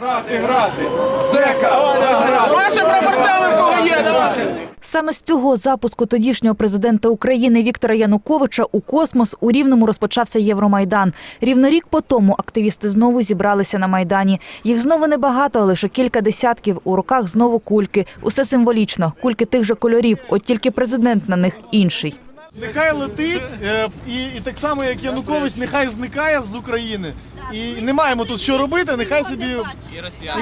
Грати, грати! Зека! Заграти! Ваші пропорціони в кого є, давайте. Саме з цього запуску тодішнього президента України Віктора Януковича у космос у Рівному розпочався Євромайдан. Рівно рік по тому активісти знову зібралися на майдані. Їх знову небагато, лише кілька десятків. У руках знову кульки. Усе символічно. Кульки тих же кольорів. От тільки президент на них інший. Нехай летить, е, і, і так само як Янукович, нехай зникає з України. І не маємо тут що робити, нехай собі.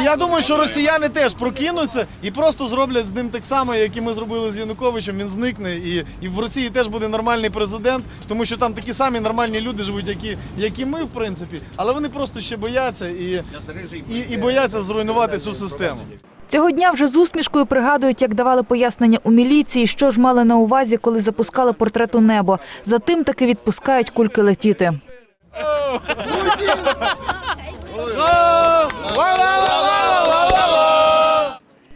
І я думаю, що росіяни теж прокинуться і просто зроблять з ним так само, як і ми зробили з Януковичем. Він зникне, і, і в Росії теж буде нормальний президент, тому що там такі самі нормальні люди живуть, які, як і ми, в принципі, але вони просто ще бояться і, і, і бояться зруйнувати цю систему. Цього дня вже з усмішкою пригадують, як давали пояснення у міліції, що ж мали на увазі, коли запускали портрет у небо. Затим таки відпускають кульки летіти.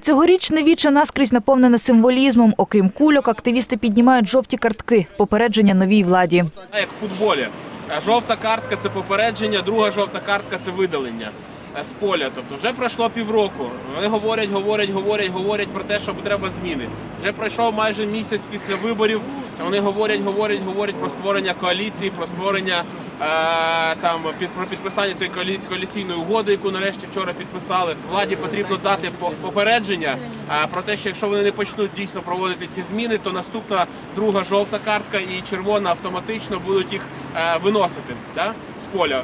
Цьогорічне віче наскрізь наповнене символізмом. Окрім кульок, активісти піднімають жовті картки, попередження новій владі. Як в футболі. Е, Жовта картка це попередження, друга жовта картка це видалення е, з поля. Тобто вже пройшло півроку. Вони говорять, говорять, говорять, говорять про те, що треба зміни. Вже пройшов майже місяць після виборів. Вони говорять, говорять, говорять про створення коаліції, про створення там під про підписання цієї коаліційної угоди, яку нарешті вчора підписали. Владі потрібно дати по- попередження е, про те, що якщо вони не почнуть дійсно проводити ці зміни, то наступна друга жовта картка і червона автоматично будуть їх е, виносити да, з поля.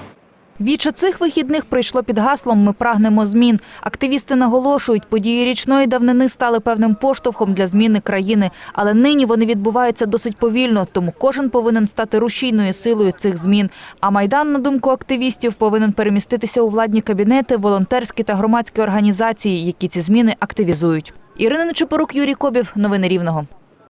Віче цих вихідних прийшло під гаслом Ми прагнемо змін. Активісти наголошують, події річної давнини стали певним поштовхом для зміни країни, але нині вони відбуваються досить повільно, тому кожен повинен стати рушійною силою цих змін. А майдан, на думку активістів, повинен переміститися у владні кабінети, волонтерські та громадські організації, які ці зміни активізують. Ірина Нечипорук, Юрій Кобів. Новини Рівного.